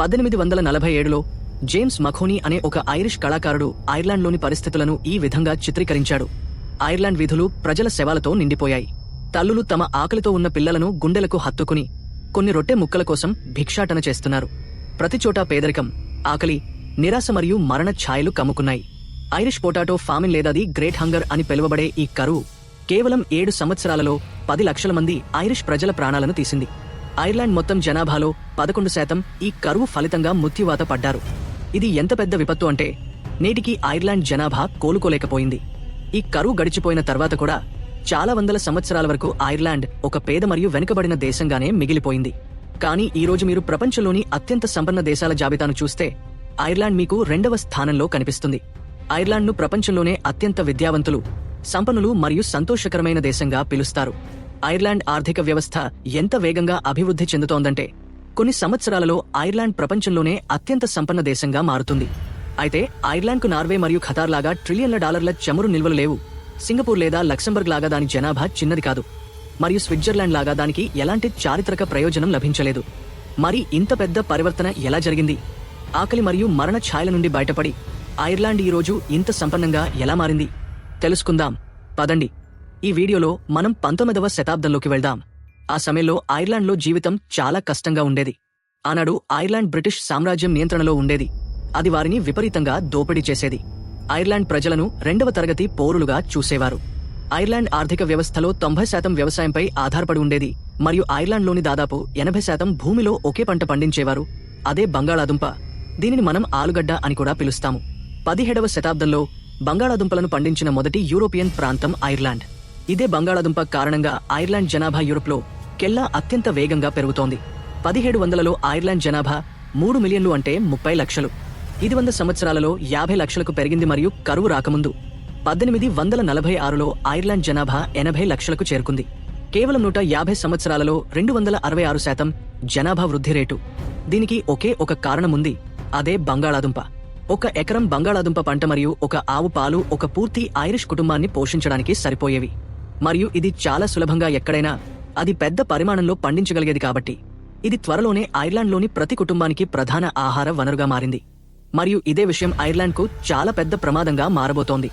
పద్దెనిమిది వందల నలభై ఏడులో జేమ్స్ మఖోనీ అనే ఒక ఐరిష్ కళాకారుడు ఐర్లాండ్లోని పరిస్థితులను ఈ విధంగా చిత్రీకరించాడు. ఐర్లాండ్ వీధులు ప్రజల శవాలతో నిండిపోయాయి. తల్లులు తమ ఆకలితో ఉన్న పిల్లలను గుండెలకు హత్తుకుని కొన్ని రొట్టె ముక్కల కోసం భిక్షాటన చేస్తున్నారు. ప్రతిచోటా పేదరికం ఆకలి నిరాశ మరియు మరణ ఛాయలు కమ్ముకున్నాయి. ఐరిష్ పొటాటో ఫామిన్ లేదాది గ్రేట్ హంగర్ అని పిలువబడే ఈ కరువు కేవలం ఏడు సంవత్సరాలలో పది లక్షల మంది ఐరిష్ ప్రజల ప్రాణాలను తీసింది. ఐర్లాండ్ మొత్తం జనాభాలో పదకొండు శాతం ఈ కరువు ఫలితంగా మృత్యువాత పడ్డారు. ఇది ఎంత పెద్ద విపత్తు అంటే నేటికి ఐర్లాండ్ జనాభా కోలుకోలేకపోయింది. ఈ కరువు గడిచిపోయిన తర్వాత కూడా చాలా వందల సంవత్సరాల వరకు ఐర్లాండ్ ఒక పేద మరియు వెనుకబడిన దేశంగానే మిగిలిపోయింది. కానీ ఈరోజు మీరు ప్రపంచంలోని అత్యంత సంపన్న దేశాల జాబితాను చూస్తే ఐర్లాండ్ మీకు రెండవ స్థానంలో కనిపిస్తుంది. ఐర్లాండ్ను ప్రపంచంలోనే అత్యంత విద్యావంతులు సంపన్నులు మరియు సంతోషకరమైన దేశంగా పిలుస్తారు. ఐర్లాండ్ ఆర్థిక వ్యవస్థ ఎంత వేగంగా అభివృద్ధి చెందుతోందంటే కొన్ని సంవత్సరాలలో ఐర్లాండ్ ప్రపంచంలోనే అత్యంత సంపన్న దేశంగా మారుతుంది. అయితే ఐర్లాండ్కు నార్వే మరియు ఖతార్ లాగా ట్రిలియన్ల డాలర్ల చమురు నిల్వలు లేవు. సింగపూర్ లేదా లక్సంబర్గ్ లాగా దాని జనాభా చిన్నది కాదు. మరియు స్విట్జర్లాండ్ లాగా దానికి ఎలాంటి చారిత్రక ప్రయోజనం లభించలేదు. మరి ఇంత పెద్ద పరివర్తన ఎలా జరిగింది? ఆకలి మరియు మరణ ఛాయల నుండి బయటపడి ఐర్లాండ్ ఈరోజు ఇంత సంపన్నంగా ఎలా మారింది? తెలుసుకుందాం. పదండి. ఈ వీడియోలో మనం పంతొమ్మిదవ శతాబ్దంలోకి వెళ్దాం. ఆ సమయంలో ఐర్లాండ్లో జీవితం చాలా కష్టంగా ఉండేది. ఆనాడు ఐర్లాండ్ బ్రిటిష్ సామ్రాజ్యం నియంత్రణలో ఉండేది. అది వారిని విపరీతంగా దోపిడీ చేసేది. ఐర్లాండ్ ప్రజలను రెండవ తరగతి పౌరులుగా చూసేవారు. ఐర్లాండ్ ఆర్థిక వ్యవస్థలో తొంభై శాతం వ్యవసాయంపై ఆధారపడి ఉండేది. మరియు ఐర్లాండ్లోని దాదాపు ఎనభై శాతం భూమిలో ఒకే పంట పండించేవారు. అదే బంగాళాదుంప. దీనిని మనం ఆలుగడ్డ అని కూడా పిలుస్తాము. పదిహేడవ శతాబ్దంలో బంగాళాదుంపలను పండించిన మొదటి యూరోపియన్ ప్రాంతం ఐర్లాండ్. ఇదే బంగాళాదుంప కారణంగా ఐర్లాండ్ జనాభా యూరోప్లో కెల్లా అత్యంత వేగంగా పెరుగుతోంది. పదిహేడు వందలలో ఐర్లాండ్ జనాభా మూడు మిలియన్లు అంటే ముప్పై లక్షలు. ఇది వంద సంవత్సరాలలో యాభై లక్షలకు పెరిగింది మరియు కరువు రాకముందు. పద్దెనిమిది వందల నలభై ఆరులో ఐర్లాండ్ జనాభా ఎనభై లక్షలకు చేరుకుంది. కేవలం నూట యాభై సంవత్సరాలలో రెండు వందల అరవై ఆరు శాతం జనాభా వృద్ధి రేటు. దీనికి ఒకే ఒక కారణముంది. అదే బంగాళాదుంప. ఒక ఎకరం బంగాళాదుంప పంట మరియు ఒక ఆవు పాలు ఒక పూర్తి ఐరిష్ కుటుంబాన్ని పోషించడానికి సరిపోయేవి. మరియు ఇది చాలా సులభంగా ఎక్కడైనా అది పెద్ద పరిమాణంలో పండించగలిగేది కాబట్టి. ఇది త్వరలోనే ఐర్లాండ్లోని ప్రతి కుటుంబానికి ప్రధాన ఆహార వనరుగా మారింది. మరియు ఇదే విషయం ఐర్లాండ్కు చాలా పెద్ద ప్రమాదంగా మారబోతోంది.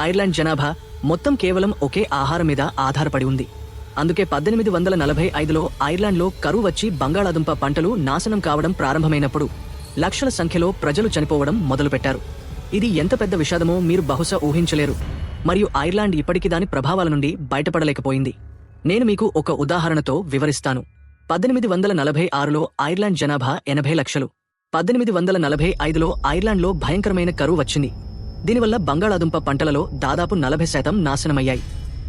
ఐర్లాండ్ జనాభా మొత్తం కేవలం ఒకే ఆహారం మీద ఆధారపడి ఉంది. అందుకే పద్దెనిమిది వందల నలభై ఐదులో ఐర్లాండ్లో కరువు వచ్చి బంగాళాదుంప పంటలు నాశనం కావడం ప్రారంభమైనప్పుడు లక్షల సంఖ్యలో ప్రజలు చనిపోవడం మొదలుపెట్టారు. ఇది ఎంత పెద్ద విషాదమో మీరు బహుశా ఊహించలేరు. మరియు ఐర్లాండ్ ఇప్పటికీ దాని ప్రభావాల నుండి బయటపడలేకపోయింది. నేను మీకు ఒక ఉదాహరణతో వివరిస్తాను. పద్దెనిమిది వందల నలభై ఆరులో ఐర్లాండ్ జనాభా ఎనభై లక్షలు. పద్దెనిమిది వందల నలభై ఐదులో ఐర్లాండ్లో భయంకరమైన కరువు వచ్చింది. దీనివల్ల బంగాళాదుంప పంటలలో దాదాపు నలభై శాతం నాశనమయ్యాయి.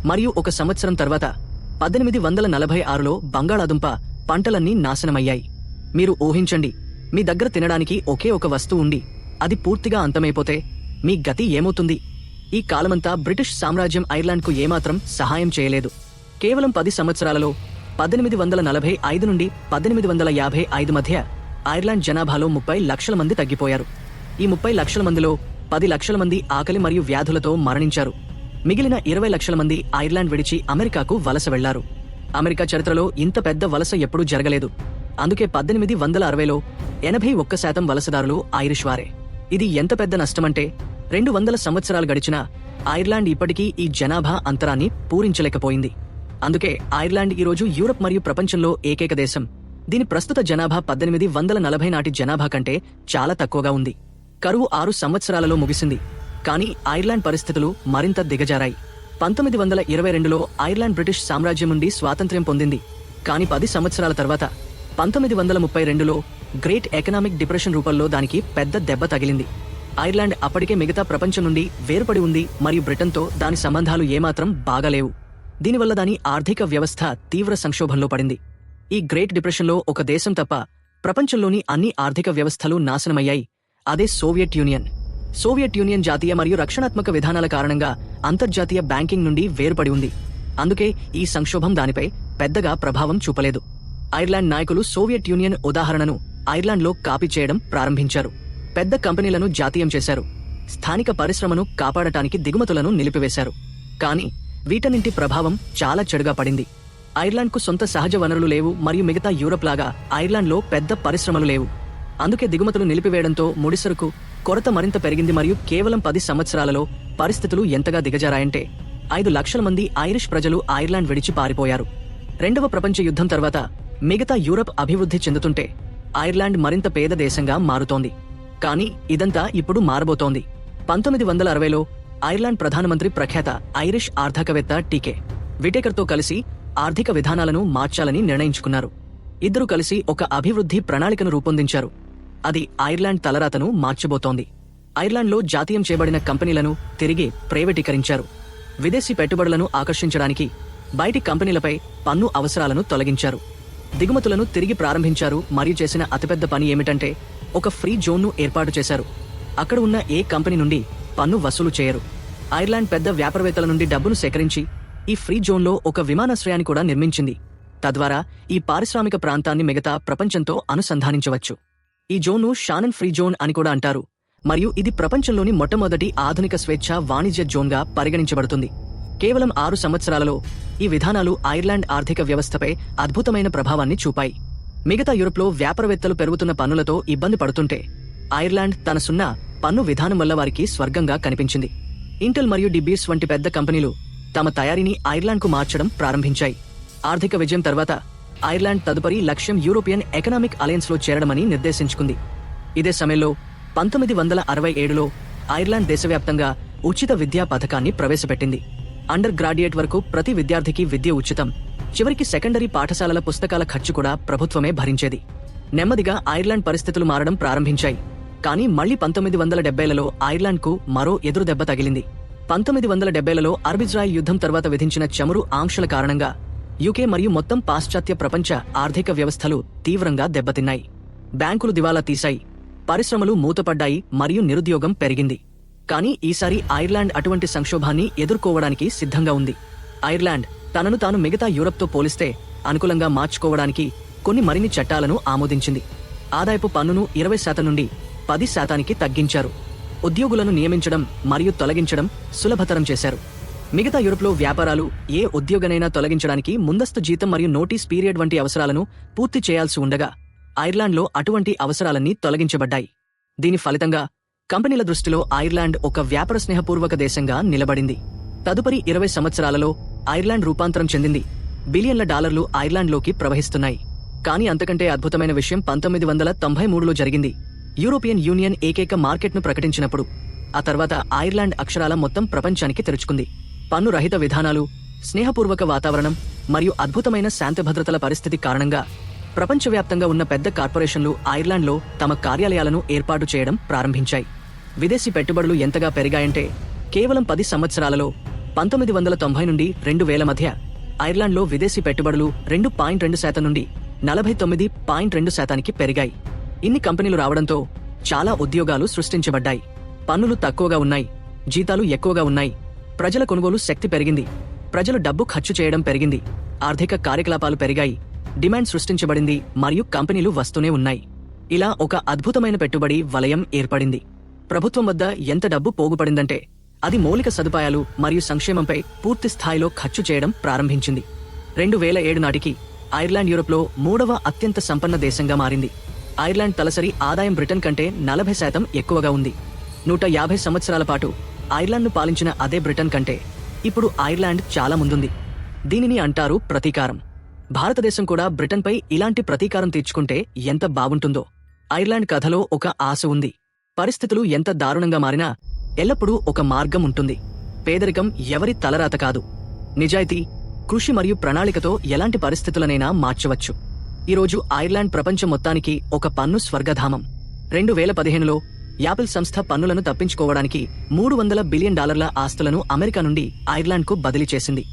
మరియు ఒక సంవత్సరం తర్వాత పద్దెనిమిది వందల నలభై ఆరులో బంగాళాదుంప పంటలన్నీ నాశనమయ్యాయి. మీరు ఊహించండి మీ దగ్గర తినడానికి ఒకే ఒక వస్తువు ఉండి అది పూర్తిగా అంతమైపోతే మీ గతి ఏమవుతుంది? ఈ కాలమంతా బ్రిటిష్ సామ్రాజ్యం ఐర్లాండ్కు ఏమాత్రం సహాయం చేయలేదు. కేవలం పది సంవత్సరాలలో పద్దెనిమిది వందల నలభై ఐదు నుండి పద్దెనిమిది వందల యాభై ఐదు మధ్య ఐర్లాండ్ జనాభాలో ముప్పై లక్షల మంది తగ్గిపోయారు. ఈ ముప్పై లక్షల మందిలో పది లక్షల మంది ఆకలి మరియు వ్యాధులతో మరణించారు. మిగిలిన ఇరవై లక్షల మంది ఐర్లాండ్ విడిచి అమెరికాకు వలస వెళ్ళారు. అమెరికా చరిత్రలో ఇంత పెద్ద వలస ఎప్పుడూ జరగలేదు. అందుకే పద్దెనిమిది వందల అరవైలో ఎనభై ఒక్క శాతం వలసదారులు ఐరిష్ వారే. ఇది ఎంత పెద్ద నష్టమంటే రెండు వందల సంవత్సరాలు గడిచినా ఐర్లాండ్ ఇప్పటికీ ఈ జనాభా అంతరాన్ని పూరించలేకపోయింది. అందుకే ఐర్లాండ్ ఈరోజు యూరప్ మరియు ప్రపంచంలో ఏకైక దేశం. దీని ప్రస్తుత జనాభా పద్దెనిమిది వందల నలభై నాటి జనాభా కంటే చాలా తక్కువగా ఉంది. కరువు ఆరు సంవత్సరాలలో ముగిసింది. కానీ ఐర్లాండ్ పరిస్థితులు మరింత దిగజారాయి. పంతొమ్మిది వందల ఇరవై రెండులో ఐర్లాండ్ బ్రిటిష్ సామ్రాజ్యం నుండి స్వాతంత్ర్యం పొందింది. కానీ పది సంవత్సరాల తర్వాత పంతొమ్మిది వందల ముప్పై రెండులో గ్రేట్ ఎకనామిక్ డిప్రెషన్ రూపంలో దానికి పెద్ద దెబ్బ తగిలింది. ఐర్లాండ్ అప్పటికే మిగతా ప్రపంచం నుండి వేరుపడి ఉంది మరియు బ్రిటన్తో దాని సంబంధాలు ఏమాత్రం బాగాలేవు. దీనివల్ల దాని ఆర్థిక వ్యవస్థ తీవ్ర సంక్షోభంలో పడింది. ఈ గ్రేట్ డిప్రెషన్లో ఒక దేశం తప్ప ప్రపంచంలోని అన్ని ఆర్థిక వ్యవస్థలు నాశనమయ్యాయి. అదే సోవియట్ యూనియన్. సోవియట్ యూనియన్ జాతీయ మరియు రక్షణాత్మక విధానాల కారణంగా అంతర్జాతీయ బ్యాంకింగ్ నుండి వేరుపడి ఉంది. అందుకే ఈ సంక్షోభం దానిపై పెద్దగా ప్రభావం చూపలేదు. ఐర్లాండ్ నాయకులు సోవియట్ యూనియన్ ఉదాహరణను ఐర్లాండ్లో కాపీ చేయడం ప్రారంభించారు. పెద్ద కంపెనీలను జాతీయం చేశారు. స్థానిక పరిశ్రమను కాపాడటానికి దిగుమతులను నిలిపివేశారు. కానీ వీటన్నింటి ప్రభావం చాలా చెడుగా పడింది. ఐర్లాండ్కు సొంత సహజ వనరులు లేవు మరియు మిగతా యూరప్ లాగా ఐర్లాండ్లో పెద్ద పరిశ్రమలు లేవు. అందుకే దిగుమతులు నిలిపివేయడంతో ముడిసరుకు కొరత మరింత పెరిగింది మరియు కేవలం పది సంవత్సరాలలో పరిస్థితులు ఎంతగా దిగజారాయంటే ఐదు లక్షల మంది ఐరిష్ ప్రజలు ఐర్లాండ్ విడిచి పారిపోయారు. రెండవ ప్రపంచ యుద్ధం తర్వాత మిగతా యూరప్ అభివృద్ధి చెందుతుంటే ఐర్లాండ్ మరింత పేద దేశంగా మారుతోంది. కానీ ఇదంతా ఇప్పుడు మారబోతోంది. పంతొమ్మిది వందల అరవైలో ఐర్లాండ్ ప్రధానమంత్రి ప్రఖ్యాత ఐరిష్ ఆర్థికవేత్త టీకే విటేకర్తో కలిసి ఆర్థిక విధానాలను మార్చాలని నిర్ణయించుకున్నారు. ఇద్దరు కలిసి ఒక అభివృద్ధి ప్రణాళికను రూపొందించారు. అది ఐర్లాండ్ తలరాతను మార్చబోతోంది. ఐర్లాండ్లో జాతీయం చేయబడిన కంపెనీలను తిరిగి ప్రైవేటీకరించారు. విదేశీ పెట్టుబడులను ఆకర్షించడానికి బయటి కంపెనీలపై పన్ను అవసరాలను తొలగించారు. దిగుమతులను తిరిగి ప్రారంభించారు. మరియు చేసిన అతిపెద్ద పని ఏమిటంటే ఒక ఫ్రీ జోన్ను ఏర్పాటు చేశారు. అక్కడ ఉన్న ఏ కంపెనీ నుండి పన్ను వసూలు చేయరు. ఐర్లాండ్ పెద్ద వ్యాపారవేత్తల నుండి డబ్బును సేకరించి ఈ ఫ్రీ జోన్లో ఒక విమానాశ్రయాన్ని కూడా నిర్మించింది. తద్వారా ఈ పారిశ్రామిక ప్రాంతాన్ని మిగతా ప్రపంచంతో అనుసంధానించవచ్చు. ఈ జోన్ను షానన్ ఫ్రీ జోన్ అని కూడా అంటారు. మరియు ఇది ప్రపంచంలోని మొట్టమొదటి ఆధునిక స్వేచ్ఛ వాణిజ్య జోన్గా పరిగణించబడుతుంది. కేవలం ఆరు సంవత్సరాలలో ఈ విధానాలు ఐర్లాండ్ ఆర్థిక వ్యవస్థపై అద్భుతమైన ప్రభావాన్ని చూపాయి. మిగతా యూరోప్లో వ్యాపారవేత్తలు పెరుగుతున్న పన్నులతో ఇబ్బంది పడుతుంటే ఐర్లాండ్ తన సున్నా పన్ను విధానం వల్ల వారికి స్వర్గంగా కనిపించింది. ఇంటెల్ మరియు డిబీస్ వంటి పెద్ద కంపెనీలు తమ తయారీని ఐర్లాండ్కు మార్చడం ప్రారంభించాయి. ఆర్థిక విజయం తర్వాత ఐర్లాండ్ తదుపరి లక్ష్యం యూరోపియన్ ఎకనామిక్ అలయన్స్లో చేరడమని నిర్దేశించుకుంది. ఇదే సమయంలో పంతొమ్మిది వందల అరవై ఏడులో ఐర్లాండ్ దేశవ్యాప్తంగా ఉచిత విద్యా పథకాన్ని ప్రవేశపెట్టింది. అండర్ గ్రాడ్యుయేట్ వరకు ప్రతి విద్యార్థికి విద్య ఉచితం. చివరికి సెకండరీ పాఠశాలల పుస్తకాల ఖర్చు కూడా ప్రభుత్వమే భరించేది. నెమ్మదిగా ఐర్లాండ్ పరిస్థితులు మారడం ప్రారంభించాయి. కానీ మళ్ళీ పంతొమ్మిది వందల డెబ్బైలలో ఐర్లాండ్కు మరో ఎదురు దెబ్బ తగిలింది. పంతొమ్మిది వందల డెబ్బైలలో అర్బిజ్రాయ్ యుద్ధం తర్వాత విధించిన చమురు ఆంక్షల కారణంగా యూకే మరియు మొత్తం పాశ్చాత్య ప్రపంచ ఆర్థిక వ్యవస్థలు తీవ్రంగా దెబ్బతిన్నాయి. బ్యాంకులు దివాలా తీశాయి. పరిశ్రమలు మూతపడ్డాయి మరియు నిరుద్యోగం పెరిగింది. కానీ ఈసారి ఐర్లాండ్ అటువంటి సంక్షోభాన్ని ఎదుర్కోవడానికి సిద్ధంగా ఉంది. ఐర్లాండ్ తనను తాను మిగతా యూరప్తో పోలిస్తే అనుకూలంగా మార్చుకోవడానికి కొన్ని మరిన్ని చట్టాలను ఆమోదించింది. ఆదాయపు పన్నును ఇరవై శాతం నుండి పది శాతానికి తగ్గించారు. ఉద్యోగులను నియమించడం మరియు తొలగించడం సులభతరం చేశారు. మిగతా యూరప్లో వ్యాపారాలు ఏ ఉద్యోగనైనా తొలగించడానికి ముందస్తు జీతం మరియు నోటీస్ పీరియడ్ వంటి అవసరాలను పూర్తి చేయాల్సి ఉండగా ఐర్లాండ్లో అటువంటి అవసరాలన్నీ తొలగించబడ్డాయి. దీని ఫలితంగా కంపెనీల దృష్టిలో ఐర్లాండ్ ఒక వ్యాపార స్నేహపూర్వక దేశంగా నిలబడింది. తదుపరి ఇరవై సంవత్సరాలలో ఐర్లాండ్ రూపాంతరం చెందింది. బిలియన్ల డాలర్లు ఐర్లాండ్లోకి ప్రవహిస్తున్నాయి. కానీ అంతకంటే అద్భుతమైన విషయం పంతొమ్మిది వందల తొంభై మూడులో జరిగింది. యూరోపియన్ యూనియన్ ఏకైక మార్కెట్ను ప్రకటించినప్పుడు ఆ తర్వాత ఐర్లాండ్ అక్షరాల మొత్తం ప్రపంచానికి తెరుచుకుంది. పన్ను రహిత విధానాలు స్నేహపూర్వక వాతావరణం మరియు అద్భుతమైన శాంతిభద్రతల పరిస్థితి కారణంగా ప్రపంచవ్యాప్తంగా ఉన్న పెద్ద కార్పొరేషన్లు ఐర్లాండ్లో తమ కార్యాలయాలను ఏర్పాటు చేయడం ప్రారంభించాయి. విదేశీ పెట్టుబడులు ఎంతగా పెరిగాయంటే కేవలం పది సంవత్సరాలలో పంతొమ్మిది వందల తొంభై నుండి రెండు వేల మధ్య ఐర్లాండ్లో విదేశీ పెట్టుబడులు రెండు పాయింట్ రెండు శాతం నుండి నలభై తొమ్మిది పాయింట్ రెండు శాతానికి పెరిగాయి. ఇన్ని కంపెనీలు రావడంతో చాలా ఉద్యోగాలు సృష్టించబడ్డాయి. పన్నులు తక్కువగా ఉన్నాయి. జీతాలు ఎక్కువగా ఉన్నాయి. ప్రజల కొనుగోలు శక్తి పెరిగింది. ప్రజలు డబ్బు ఖర్చు చేయడం పెరిగింది. ఆర్థిక కార్యకలాపాలు పెరిగాయి. డిమాండ్ సృష్టించబడింది మరియు కంపెనీలు వస్తూనే ఉన్నాయి. ఇలా ఒక అద్భుతమైన పెట్టుబడి వలయం ఏర్పడింది. ప్రభుత్వం వద్ద ఎంత డబ్బు పోగుపడిందంటే అది మౌలిక సదుపాయాలు మరియు సంక్షేమంపై పూర్తి స్థాయిలో ఖర్చు చేయడం ప్రారంభించింది. రెండు వేల ఏడు నాటికి ఐర్లాండ్ యూరోప్లో మూడవ అత్యంత సంపన్న దేశంగా మారింది. ఐర్లాండ్ తలసరి ఆదాయం బ్రిటన్ కంటే నలభై శాతం ఎక్కువగా ఉంది. నూట యాభై సంవత్సరాల పాటు ఐర్లాండ్ను పాలించిన అదే బ్రిటన్ కంటే ఇప్పుడు ఐర్లాండ్ చాలా ముందుంది. దీనిని అంటారు ప్రతీకారం. భారతదేశం కూడా బ్రిటన్పై ఇలాంటి ప్రతీకారం తీర్చుకుంటే ఎంత బాగుంటుందో ఐర్లాండ్ కథలో ఒక ఆశ ఉంది. పరిస్థితులు ఎంత దారుణంగా మారినా ఎల్లప్పుడూ ఒక మార్గం ఉంటుంది. పేదరికం ఎవరి తలరాత కాదు. నిజాయితీ కృషి మరియు ప్రణాళికతో ఎలాంటి పరిస్థితులనైనా మార్చవచ్చు. ఈరోజు ఐర్లాండ్ ప్రపంచం మొత్తానికి ఒక పన్ను స్వర్గధామం. రెండు వేల పదిహేనులో యాపిల్ సంస్థ పన్నులను తప్పించుకోవడానికి మూడు వందల బిలియన్ డాలర్ల ఆస్తులను అమెరికా నుండి ఐర్లాండ్కు బదిలీ చేసింది.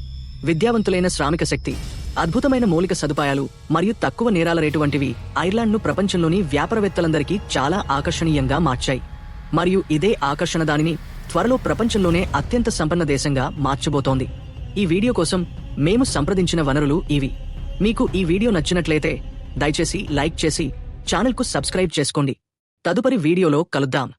విద్యావంతులైన శ్రామిక శక్తి అద్భుతమైన మౌలిక సదుపాయాలు మరియు తక్కువ నేరాల రేటు వంటివి ఐర్లాండ్ను ప్రపంచంలోని వ్యాపారవేత్తలందరికీ చాలా ఆకర్షణీయంగా మార్చాయి. మరియు ఇదే ఆకర్షణ దానిని త్వరలో ప్రపంచంలోనే అత్యంత సంపన్న దేశంగా మార్చబోతోంది. ఈ వీడియో కోసం మేము సంప్రదించిన వనరులు ఇవి. మీకు ఈ వీడియో నచ్చినట్లయితే దయచేసి లైక్ చేసి ఛానల్కు సబ్స్క్రైబ్ చేసుకోండి. తదుపరి వీడియోలో కలుద్దాం.